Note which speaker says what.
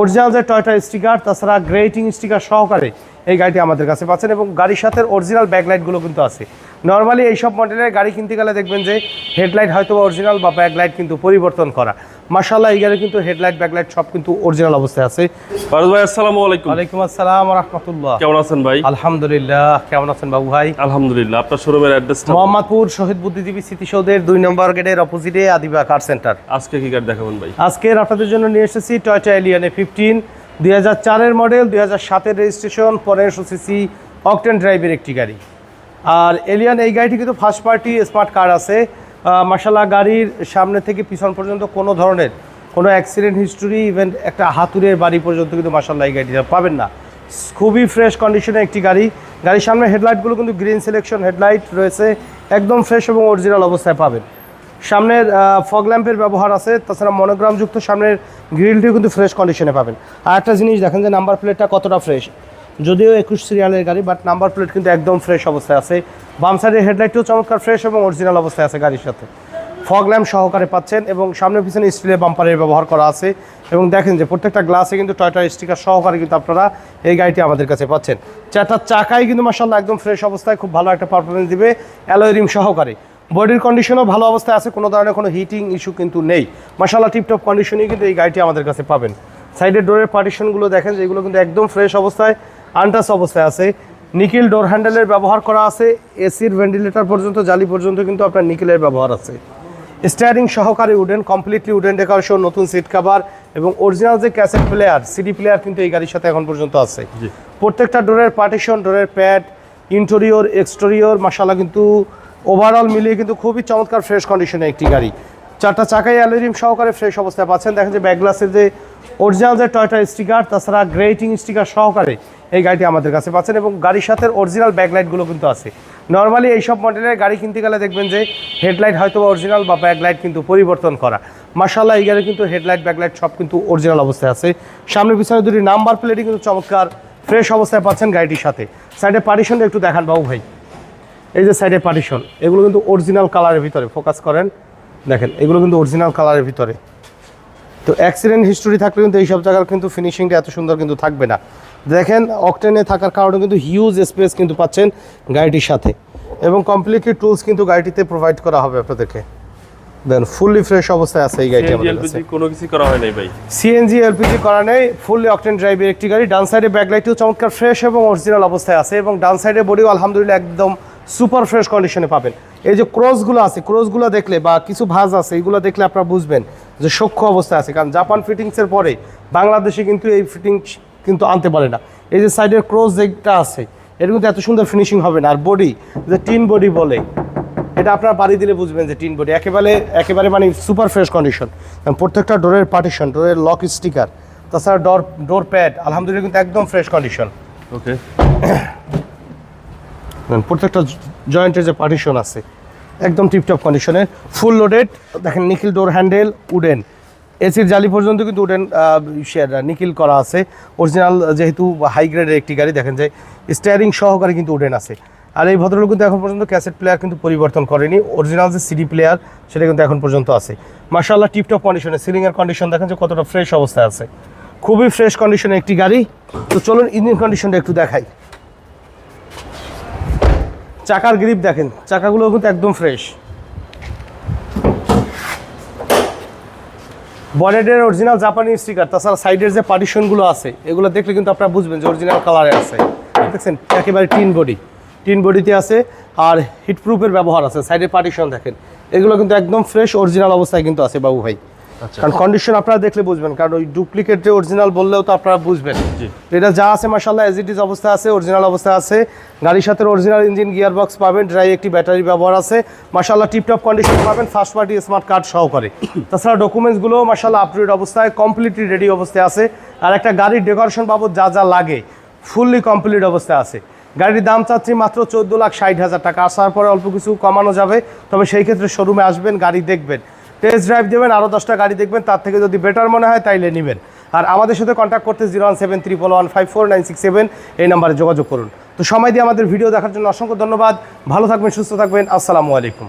Speaker 1: Original যে Toyota sticker, তাছাড়া grating sticker সহকারে এই গাড়িটি আমাদের কাছে পাচ্ছেন এবং গাড়ির সাথে অরিজিনাল ব্যাকলাইটগুলো কিন্তু আছে। নর্মালি এইসব মডেলের গাড়ি কিনতে গেলে দেখবেন যে হেডলাইট হয়তো অরিজিনাল বা ব্যাকলাইট কিন্তু পরিবর্তন করা। মাসাল্লাহ এই গাড়ি কিন্তু হেডলাইট ব্যাকলাইট সব কিন্তু অরিজিনাল অবস্থায় আছে।
Speaker 2: ফারুজ ভাই আসসালামু আলাইকুম।
Speaker 1: ওয়ালাইকুম আসসালাম রহমতুল্লাহ
Speaker 2: কেমন আছেন ভাই?
Speaker 1: আলহামদুলিল্লাহ কেমন আছেন বাবু ভাই?
Speaker 2: আলহামদুলিল্লাহ আপনার শোরুমের অ্যাড্রেসটা
Speaker 1: মোহাম্মদপুর শহীদ বুদ্ধিজীবী স্মৃতিসৌধের দুই নম্বর গেটের অপোজিটে আদিবা কার সেন্টার
Speaker 2: আজকে কি গাড়ি দেখাবেন ভাই?
Speaker 1: আজকের আপনাদের জন্য নিয়ে এসেছি টয়টা এলিয়ানে ফিফটিন দুই হাজার চারের মডেল দুই হাজার সাতের রেজিস্ট্রেশন পনেরোশো সিসি অকটেন ড্রাইভের একটি গাড়ি। আর এলিয়ান এই গাড়িটি কিন্তু ফার্স্ট পার্টি স্মার্ট কার আছে। মাসাল্লাহ গাড়ির সামনে থেকে পিছন পর্যন্ত কোনো ধরনের কোনো অ্যাক্সিডেন্ট হিস্টোরি ইভেন একটা হাতুড়ের বাড়ি পর্যন্ত কিন্তু মাসাল্লাহ এই গাড়িটা পাবেন না। খুবই ফ্রেশ কন্ডিশনে একটি গাড়ি। গাড়ির সামনে হেডলাইটগুলো কিন্তু গ্রিন সিলেকশন হেডলাইট রয়েছে, একদম ফ্রেশ এবং অরিজিনাল অবস্থায় পাবেন। সামনের ফগ ল্যাম্পের ব্যবহার আছে, তাছাড়া মনোগ্রামযুক্ত সামনের গ্রিলটিও কিন্তু ফ্রেশ কন্ডিশনে পাবেন। আর একটা জিনিস দেখেন যে নাম্বার প্লেটটা কতটা ফ্রেশ যদিও একুশ সিরিয়ালের গাড়ি বাট নাম্বার প্লেট কিন্তু একদম ফ্রেশ অবস্থায় আছে। বাম সাইডের হেডলাইটটিও চমৎকার ফ্রেশ এবং অরিজিনাল অবস্থায় আছে গাড়ির সাথে। ফগ ল্যাম্প সহকারে পাচ্ছেন এবং সামনে পিছনে স্টিলের বাম্পারের ব্যবহার করা আছে। এবং দেখেন যে প্রত্যেকটা গ্লাসে কিন্তু টয়টা স্টিকার সহকারে কিন্তু আপনারা এই গাড়িটি আমাদের কাছে পাচ্ছেন। চারটা চাকাই কিন্তু মাসাল্লাহ একদম ফ্রেশ অবস্থায় খুব ভালো একটা পারফরমেন্স দিবে অ্যালোয় রিম সহকারে। বডির কন্ডিশনও ভালো অবস্থায় আছে, কোনো ধরনের কোনো হিটিং ইস্যু কিন্তু নেই। মাসাল্লাহ টিপটপ কন্ডিশনেই কিন্তু এই গাড়িটি আমাদের কাছে পাবেন। সাইডের ডোরের পার্টিশনগুলো দেখেন যেগুলো কিন্তু একদম ফ্রেশ অবস্থায়। আনটাস অবস্থায় আছে। নিকেল ডোর হ্যান্ডেলের ব্যবহার করা আছে। এসির ভেন্টিলেটর পর্যন্ত জালি পর্যন্ত কিন্তু আপনার নিকেলের ব্যবহার আছে। স্টিয়ারিং সহকারে উডেন কমপ্লিটলি উডেন ডেকোরেশন নতুন সিট কাভার এবং অরিজিনাল যে ক্যাসেট প্লেয়ার সিডি প্লেয়ার কিন্তু এই গাড়ির সাথে এখন পর্যন্ত আছে। প্রত্যেকটা ডোরের পার্টিশন ডোরের প্যাড ইন্টেরিয়র এক্সটেরিয়র মাসালা কিন্তু ওভারঅল মিলিয়ে কিন্তু খুবই চমৎকার ফ্রেশ কন্ডিশনে একটি গাড়ি। চারটা চাকাই অ্যালুমিনিয়াম সহকারে ফ্রেশ অবস্থায় পাচ্ছেন। দেখেন যে ব্যাক গ্লাসের যে অরিজিনাল যে টয়টা স্টিকার, তাছাড়া গ্রেটিং স্টিকার সহকারে এই গাড়িটি আমাদের কাছে পাচ্ছেন এবং গাড়ির সাথে অরিজিনাল ব্যাকলাইটগুলো কিন্তু আছে। নর্মালি এইসব মডেলের গাড়ি কিনতে গেলে দেখবেন যে হেডলাইট হয়তো বা অরিজিনাল বা ব্যাকলাইট কিন্তু পরিবর্তন করা। মার্শাল্লাহ এই গাড়ি কিন্তু হেডলাইট ব্যাকলাইট সব কিন্তু অরিজিনাল অবস্থায় আছে। সামনে পিছনে দুটি নাম্বার প্লেটই কিন্তু চমৎকার ফ্রেশ অবস্থায় পাচ্ছেন গাড়িটির সাথে। সাইডে পার্টিশনটা একটু দেখান বাবু ভাই। এই যে সাইডে পার্টিশন এগুলো কিন্তু অরিজিনাল কালারের ভিতরে ফোকাস করেন। দেখেন, এগুলো কিন্তু অরিজিনাল কালারের ভিতরে। তো অ্যাক্সিডেন্ট হিস্টোরি থাকলে কিন্তু এইসব জায়গার কিন্তু ফিনিশিংটা এত সুন্দর কিন্তু থাকবে না। দেখেন অকটেনে থাকার কারণে কিন্তু হিউজ স্পেস কিন্তু পাচ্ছেন গাড়িটির সাথে। এবং কমপ্লিটলি টুলস কিন্তু গাড়িটিতে প্রোভাইড করা হবে আপনাদেরকে। দেন ফুললি ফ্রেশ অবস্থায় আছে এই গাড়িটি আমাদের কাছে।
Speaker 2: কোনো কিছু করা হয় নাই ভাই।
Speaker 1: সিএনজি এলপিজি করা নেই ফুললি অকটেন ড্রাইভের একটি গাড়ি। ডান সাইডে ব্যাকলাইটটিও চমৎকার ফ্রেশ এবং অরিজিনাল অবস্থায় আছে। এবং ডান সাইডে বডিও আলহামদুলিল্লাহ একদম সুপার ফ্রেশ কন্ডিশনে পাবেন। এই যে ক্রসগুলো আছে, ক্রসগুলো দেখলে বা কিছু ভাজ আছে এইগুলো দেখলে আপনারা বুঝবেন যে সূক্ষ্ম অবস্থায় আছে। কারণ জাপান ফিটিংসের পরে বাংলাদেশে কিন্তু এই ফিটিংস কিন্তু আনতে পারে না। এই যে সাইডের ক্রস যেটা আছে, এর কিন্তু এত সুন্দর ফিনিশিং হবে না। আর বডি, যে টিন বডি বলে, এটা আপনার বাড়ি দিলে বুঝবেন যে টিন বডি একেবারে একেবারে মানে সুপার ফ্রেশ কন্ডিশন। প্রত্যেকটা ডোরের পার্টিশন, ডোরের লক স্টিকার, তাছাড়া ডোর ডোর প্যাড, আলহামদুলিল্লাহ কিন্তু একদম ফ্রেশ কন্ডিশন।
Speaker 2: ওকে
Speaker 1: প্রত্যেকটা জয়েন্টের যে পার্টিশন আছে, একদম টিপটপ কন্ডিশনে ফুল লোডেড দেখেন, নিখিল ডোর হ্যান্ডেল উডেন এসির জালি পর্যন্ত কিন্তু উডেন নিখিল করা আছে। অরিজিনাল যেহেতু হাই গ্রেডের একটি গাড়ি, দেখেন যে স্টিয়ারিং সহকারে কিন্তু উডেন আছে। আর এই ভদ্রলোক কিন্তু এখন পর্যন্ত ক্যাসেট প্লেয়ার কিন্তু পরিবর্তন করেনি। অরিজিনাল যে সিডি প্লেয়ার সেটা কিন্তু এখন পর্যন্ত আছে। মার্শাল্লাহ টিপটপ কন্ডিশনে সিলিংয়ের কন্ডিশন দেখেন যে কতটা ফ্রেশ অবস্থায় আছে। খুবই ফ্রেশ কন্ডিশনে একটি গাড়ি। তো চলুন ইঞ্জিন কন্ডিশনটা একটু দেখাই। চাকার গ্রিপ দেখেন চাকাগুলো কিন্তু একদম ফ্রেশ বনেটের অরিজিনাল জাপানি স্টিকার তাছাড়া সাইডের যে পার্টিশনগুলো আছে, এগুলো দেখলে কিন্তু আপনারা বুঝবেন যে অরিজিনাল কালারে আছে। দেখছেন? একেবারে টিন বডি টিন বডিতে আছে, আর হিটপ্রুফের ব্যবহার আছে। সাইডের পার্টিশন দেখেন। এগুলো কিন্তু একদম ফ্রেশ অরিজিনাল অবস্থায় কিন্তু আছে বাবু ভাই। কারণ কন্ডিশন আপনারা দেখলে বুঝবেন কারণ ওই ডুপ্লিকেট যে অরিজিনাল বললেও তো আপনারা বুঝবেন। এটা যা আছে মাসাল্লাহ এজ ইট ইজ অবস্থা আছে অরিজিনাল অবস্থা আছে। গাড়ির সাথে অরিজিনাল ইঞ্জিন গিয়ার বক্স পাবেন ড্রাই একটি ব্যাটারি ব্যবহার আছে। মাসাল্লাহ টিপটপ কন্ডিশন পাবেন ফার্স্ট পার্টি স্মার্ট কার্ড সহকারে। তাছাড়া ডকুমেন্টসগুলো মাসাল্লাহ আপডেট অবস্থায় কমপ্লিটলি রেডি অবস্থায় আছে। আর একটা গাড়ির ডেকোরেশন বাবদ যা যা লাগে ফুললি কমপ্লিট অবস্থায় আছে। গাড়ির দাম চাচ্ছি মাত্র চোদ্দ লাখ ষাট হাজার টাকা। আসার পরে অল্প কিছু কমানো যাবে তবে সেই ক্ষেত্রে শোরুমে আসবেন গাড়ি দেখবেন। টেস্ট ড্রাইভ দেবেন আরও দশটা গাড়ি দেখবেন, তার থেকে যদি বেটার মনে হয় তাইলে নেবেন। আর আমাদের সাথে কন্ট্যাক্ট করতে zero one seven one five four nine six seven এই নাম্বারে যোগাযোগ করুন। তো সময় দিয়ে আমাদের ভিডিও দেখার জন্য অসংখ্য ধন্যবাদ। ভালো থাকবেন, সুস্থ থাকবেন। আসসালামু আলাইকুম।